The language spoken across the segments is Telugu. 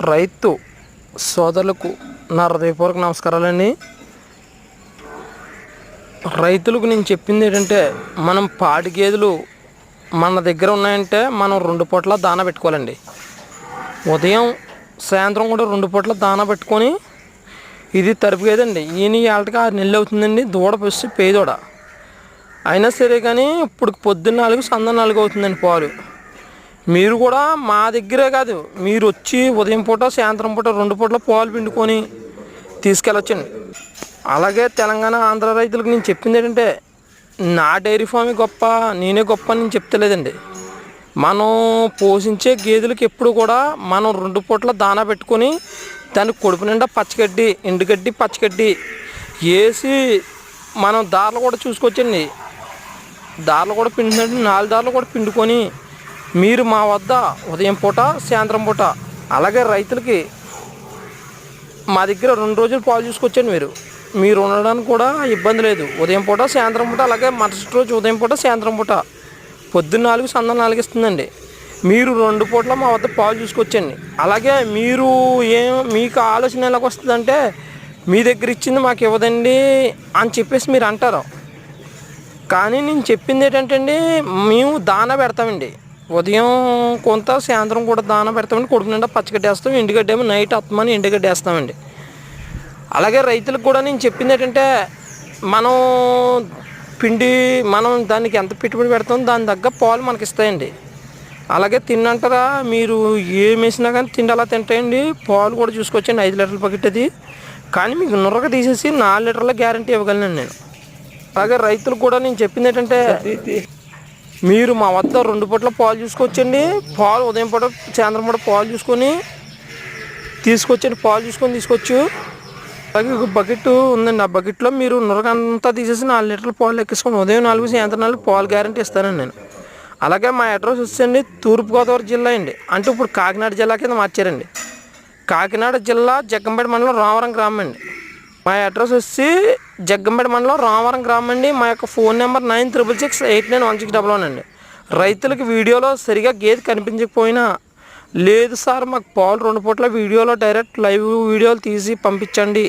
రైతు సోదరులకు నా హృదయపూర్వక నమస్కారాలండి. రైతులకు నేను చెప్పింది ఏంటంటే మనం పాడి గేదెలు మన దగ్గర ఉన్నాయంటే మనం రెండు పూట్ల దానా పెట్టుకోవాలండి. ఉదయం సాయంత్రం కూడా రెండు పూట్ల దానా పెట్టుకొని ఇది తరుపు గేదండి. ఈయన ఏళ్ళకి ఆరు నెలలు అవుతుందండి దూడ వచ్చి పేదోడ. అయినా సరే కానీ ఇప్పుడు పొద్దున్న నాలుగు సంద నాలుగు అవుతుందండి పాలు. మీరు కూడా మా దగ్గరే కాదు మీరు వచ్చి ఉదయం పూట సాయంత్రం పూట రెండు పూటల పాలు పిండుకొని తీసుకెళ్ళొచ్చండి. అలాగే తెలంగాణ ఆంధ్ర రైతులకు నేను చెప్పింది ఏంటంటే నా డైరీ ఫామే గొప్ప నేనే గొప్ప అని నేను చెప్తలేదండి. మనం పోషించే గేదెలకు ఎప్పుడు కూడా మనం రెండు పూట్ల దానా పెట్టుకొని దానికి కొడుపు నిండా పచ్చగడ్డి ఎండుగడ్డి పచ్చగడ్డి వేసి మనం దారులు కూడా చూసుకోవచ్చండి. దారులు కూడా పిండి నాలుగు దారులు కూడా పిండుకొని మీరు మా వద్ద ఉదయం పూట సాయంత్రం పూట అలాగే రైతులకి మా దగ్గర రెండు రోజులు పాలు చూసుకొచ్చాను మీరు. మీరు ఉండడానికి కూడా ఇబ్బంది లేదు. ఉదయం పూట సాయంత్రం పూట అలాగే మరుసటి రోజు ఉదయం పూట సాయంత్రం పూట. పొద్దున్న నాలుగు సందం నాలుగు ఇస్తుందండి. మీరు రెండు పూట్ల మా వద్ద పాలు చూసుకొచ్చండి అలాగే మీరు ఏం మీకు ఆలోచన ఎలాగ వస్తుందంటే మీ దగ్గర ఇచ్చింది మాకు ఇవ్వదండి అని చెప్పేసి మీరు అంటారు. కానీ నేను చెప్పింది ఏంటంటే అండి మేము దాన పెడతామండి. ఉదయం కొంత సాయంత్రం కూడా దాన పెడతామండి. కొడుకు నిండా పచ్చగడ్డేస్తాం ఎండుగడ్డేమో ఎండుగడ్డ ఏమో నైట్ అత్తమని ఎండుగడ్డ వేస్తామండి అలాగే రైతులకు కూడా నేను చెప్పింది ఏంటంటే మనం పిండి మనం దానికి ఎంత పెట్టుబడి పెడతాం దాని తగ్గ పాలు మనకి ఇస్తాయండి. అలాగే తిన్నంటారా మీరు ఏం వేసినా కానీ తిండి అలా తింటాయండి. పాలు కూడా చూసుకోవచ్చండి ఐదు లీటర్ల పకెట్ అది. కానీ మీకు నుర్రగా తీసేసి నాలుగు లీటర్ల గ్యారంటీ ఇవ్వగలను నేను. అలాగే రైతులకు కూడా నేను చెప్పింది ఏంటంటే మీరు మా వద్ద రెండు పూట్ల పాలు చూసుకోవచ్చండి. పాలు ఉదయం పూట సాయంత్రం పూట పాలు చూసుకొని తీసుకొచ్చండి. పాలు చూసుకొని తీసుకొచ్చు అలాగే ఒక బకెట్ ఉందండి. ఆ బకెట్లో మీరు నురగంతా తీసేసి నాలుగు లీటర్ల పాలు ఎక్కించుకొని ఉదయం నాలుగు సాయంత్రం నాలుగు పాలు గ్యారంటీ ఇస్తానండి నేను. అలాగే మా అడ్రస్ వచ్చండి తూర్పుగోదావరి జిల్లా అండి. అంటే ఇప్పుడు కాకినాడ జిల్లా కింద మార్చారండి. కాకినాడ జిల్లా జగ్గంపేట మండలం రామవరం గ్రామం అండి. మా అడ్రస్ వచ్చి జగ్గంపేట మండలం రామవరం గ్రామం అండి. మా యొక్క phone number nine triple six eight nine one six double one అండి. రైతులకు వీడియోలో సరిగా గేదె కనిపించకపోయినా లేదు సార్ మాకు పాలు రెండు పూట్ల వీడియోలో డైరెక్ట్ లైవ్ వీడియోలు తీసి పంపించండి.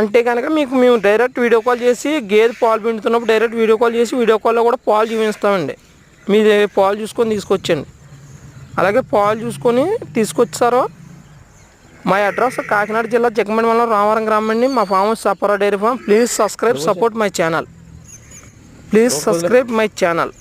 అంటే కనుక మీకు మేము డైరెక్ట్ వీడియో కాల్ చేసి గేదె పాలు పిండుతున్నప్పుడు డైరెక్ట్ వీడియో కాల్ చేసి వీడియో కాల్లో కూడా పాలు చూపిస్తామండి. మీరు పాలు చూసుకొని తీసుకొచ్చండి. అలాగే పాలు చూసుకొని తీసుకొచ్చారో మా అడ్రస్ కాకినాడ జిల్లా జగమండి మండలం రామవరం గ్రామం అండి మా farm Sapara dairy farm. Please subscribe support my channel please subscribe my channel